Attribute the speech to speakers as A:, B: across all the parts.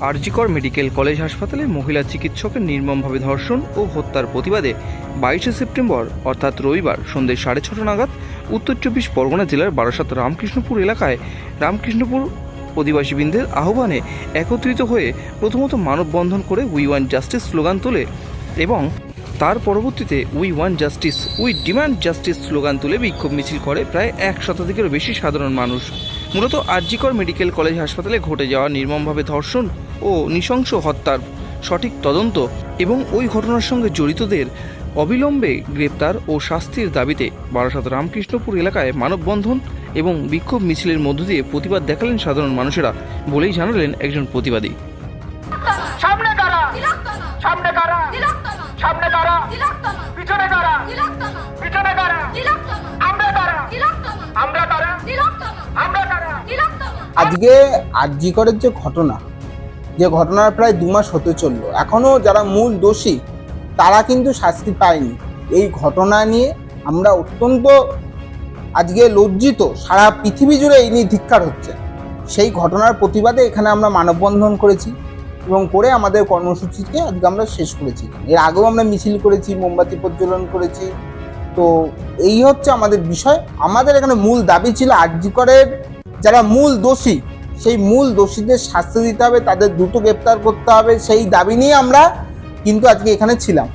A: RG Kar medical college হাসপাতালে মহিলা চিকিৎসকের নির্মমভাবে ধর্ষণ ও হত্যার প্রতিবাদে বাইশে সেপ্টেম্বর, অর্থাৎ রবিবার সন্ধ্যে সাড়ে ছটা নাগাদ, উত্তর চব্বিশ পরগনা জেলার বারাসাত রামকৃষ্ণপুর এলাকায় রামকৃষ্ণপুর অধিবাসীবৃন্দের আহ্বানে একত্রিত হয়ে প্রথমত মানববন্ধন করে উই ওয়ান জাস্টিস স্লোগান তোলে এবং তার পরবর্তীতে we want justice we demand justice slogan তুলে বিক্ষোভ মিছিল করে প্রায় এক শতাধিকেরও বেশি সাধারণ মানুষ। মূলত আরজিকর মেডিকেল কলেজ হাসপাতালে ঘটে যাওয়া নির্মমভাবে ধর্ষণ ও নৃশংস হত্যার সঠিক তদন্ত এবং ওই ঘটনার সঙ্গে জড়িতদের অবিলম্বে গ্রেপ্তার ও শাস্তির দাবিতে বারাসাত রামকৃষ্ণপুর এলাকায় মানববন্ধন এবং বিক্ষোভ মিছিলের মধ্য দিয়ে প্রতিবাদ দেখালেন সাধারণ মানুষেরা বলেই জানালেন একজন প্রতিবাদী।
B: আমরা আমরা কারা
C: তিলকতলা
B: আমরা কারা
C: তিলকতলা
D: আজকে আরজিকরের যে ঘটনা, যে ঘটনার প্রায় দু মাস হতে চলল এখনও যারা মূল দোষী, তারা কিন্তু শাস্তি পায়নি। এই ঘটনা নিয়ে আমরা অত্যন্ত আজকে লজ্জিত, সারা পৃথিবী জুড়ে এই নিয়ে ধিক্কার হচ্ছে। সেই ঘটনার প্রতিবাদে এখানে আমরা মানববন্ধন করেছি এবং করে আমাদের কর্মসূচিকে আজকে আমরা শেষ করেছি। এর আগেও আমরা মিছিল করেছি, মোমবাতি প্রজ্বলন করেছি। তো এই হচ্ছে আমাদের বিষয়। আমাদের এখানে মূল দাবি ছিল আরজিকরের যারা মূল দোষী, সেই মূল দোষীদের শাস্তি দিতে হবে, তাদের দ্রুত গ্রেপ্তার করতে হবে, সেই দাবি নিয়ে আমরা কিন্তু আজকে এখানে ছিলাম।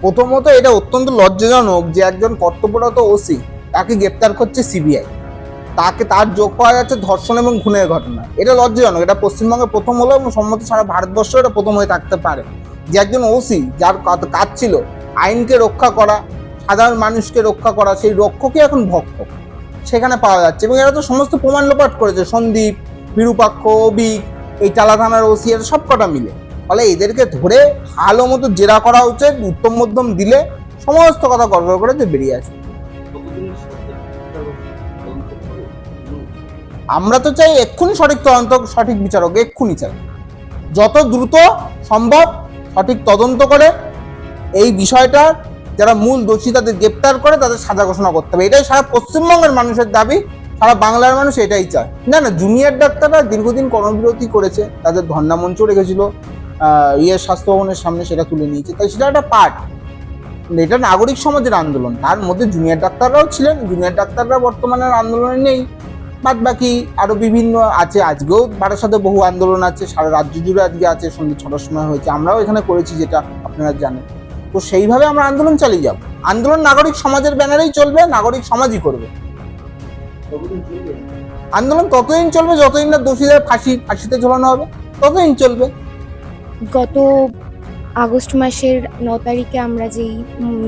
D: প্রথমত এটা অত্যন্ত লজ্জাজনক যে একজন কর্তব্যরত ওসি তাকে গ্রেপ্তার করছে সিবিআই। তাকে তার যোগ পাওয়া যাচ্ছে ধর্ষণ এবং খুনের ঘটনা। এটা লজ্জাজনক, এটা পশ্চিমবঙ্গে প্রথম হলো এবং সম্মত সারা ভারতবর্ষ এটা প্রথম হয়ে থাকতে পারে। যে একজন ওসি যার কাজ- ছিল আইনকে রক্ষা করা, সাধারণ মানুষকে রক্ষা করা, সেই রক্ষকই এখন ভক্ষক সেখানে পাওয়া যাচ্ছে। এবং এরা তো সমস্ত প্রমাণ লোপাট করেছে। সন্দীপ, বিরূপাক্ষ অবিক এই টালা থানার ওসি, এরা সব কটা মিলে। ফলে এদেরকে ধরে ভালো মতো জেরা করা উচিত উত্তম মধ্যম দিলে সমস্ত কথা গড় করে যে বেরিয়ে আসবে। আমরা তো চাই এক্ষুনি সঠিক তদন্ত, সঠিক বিচারক, এক্ষুনি চাই। যত দ্রুত সম্ভব সঠিক তদন্ত করে এই বিষয়টা যারা মূল দোষী তাদের গ্রেপ্তার করে তাদের সাজা ঘোষণা করতে হবে। এটাই সারা পশ্চিমবঙ্গের মানুষের দাবি। সারা বাংলার মানুষ এটাই চায়। না না, জুনিয়র ডাক্তাররা দীর্ঘদিন কর্মবিরতি করেছে। তাদের ধর্ণা মঞ্চ রেখেছিল। ইয়ে স্বাস্থ্য ভবনের সামনে সেটা তুলে নিয়েছে। তাই সেটা একটা পার্ট এটা নাগরিক সমাজের আন্দোলন। তার মধ্যে জুনিয়র ডাক্তাররাও ছিলেন। জুনিয়র ডাক্তাররা বর্তমানে আন্দোলনে নেই। বাদ বাকি আরও বিভিন্ন আছে। আজকেও বারাসাতে বহু আন্দোলন আছে। সারা রাজ্য জুড়ে আজকে আছে। সন্ধ্যে ছটার সময় হয়েছে। আমরাও এখানে করেছি যেটা। আপনারা জানেন। তো সেইভাবে আমরা আন্দোলন চালিয়ে যাব। আন্দোলন নাগরিক সমাজের ব্যানারেই চলবে নাগরিক সমাজই করবে। আন্দোলন ততদিন চলবে যতদিন না দোষীদের ফাঁসি ফাঁসিতে ঝোলানো হবে ততদিন চলবে।
E: গত আগস্ট মাসের ন তারিখে আমরা যেই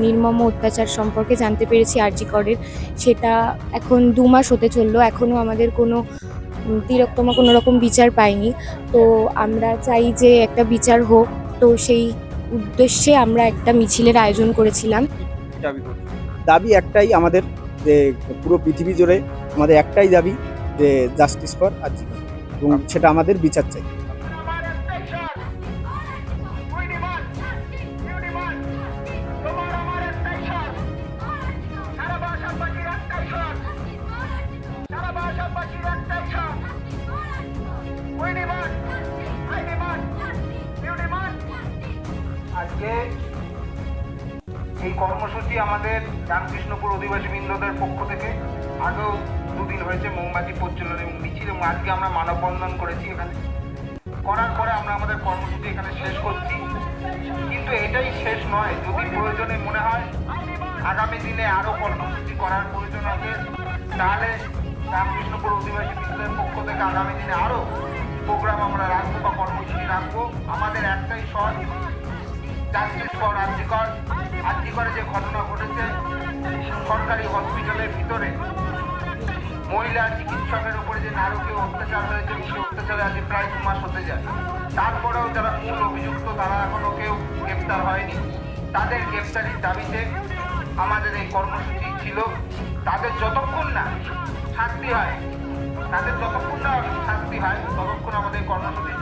E: নির্মম অত্যাচার সম্পর্কে জানতে পেরেছি আরজি করের সেটা এখন দু মাস হতে চলল এখনও আমাদের কোনো উম, তিরোত্তম কোনো রকম বিচার পাইনি তো আমরা চাই যে একটা বিচার হোক তো সেই উদ্দেশ্যে আমরা একটা মিছিলের আয়োজন করেছিলাম।
F: দাবি একটাই আমাদের যে পুরো পৃথিবী জুড়ে আমাদের একটাই দাবি যে জাস্টিস ফর আর্জিকর এবং সেটা আমাদের বিচার চাই।
B: এই কর্মসূচি আমাদের রামকৃষ্ণপুর অধিবাসী বৃন্দদের পক্ষ থেকে আগেও দুদিন হয়েছে মোমবাতি প্রজ্বলন এবং মিছিল এবং আজকে আমরা মানববন্ধন করেছি এখানে। করার পরে আমরা আমাদের কর্মসূচি এখানে শেষ করছি। কিন্তু এটাই শেষ নয়, যদি প্রয়োজনে মনে হয় আগামী দিনে আরও কর্মসূচি করার প্রয়োজন আছে, তাহলে রামকৃষ্ণপুর অধিবাসী বৃন্দের পক্ষ থেকে আগামী দিনে আরও প্রোগ্রাম আমরা রাখব বা কর্মসূচি রাখব। আমাদের একটাই শট জাস্টিস ফর আর্জিকর আর্জিকরে যে ঘটনা ঘটেছে, সরকারি হসপিটালের ভিতরে, মহিলা চিকিৎসকের উপরে যে নারকীয় অত্যাচার হয়েছে, সেই অত্যাচারে আজ প্রায় দু মাস হতে যায়। তারপরেও যারা মূল অভিযুক্ত, তারা এখনও কেউ গ্রেপ্তার হয়নি। তাদের গ্রেপ্তারির দাবিতে আমাদের এই কর্মসূচি ছিল। তাদের যতক্ষণ না শাস্তি হয়, তাদের যতক্ষণ না শাস্তি হয়, ততক্ষণ আমাদের কর্মসূচি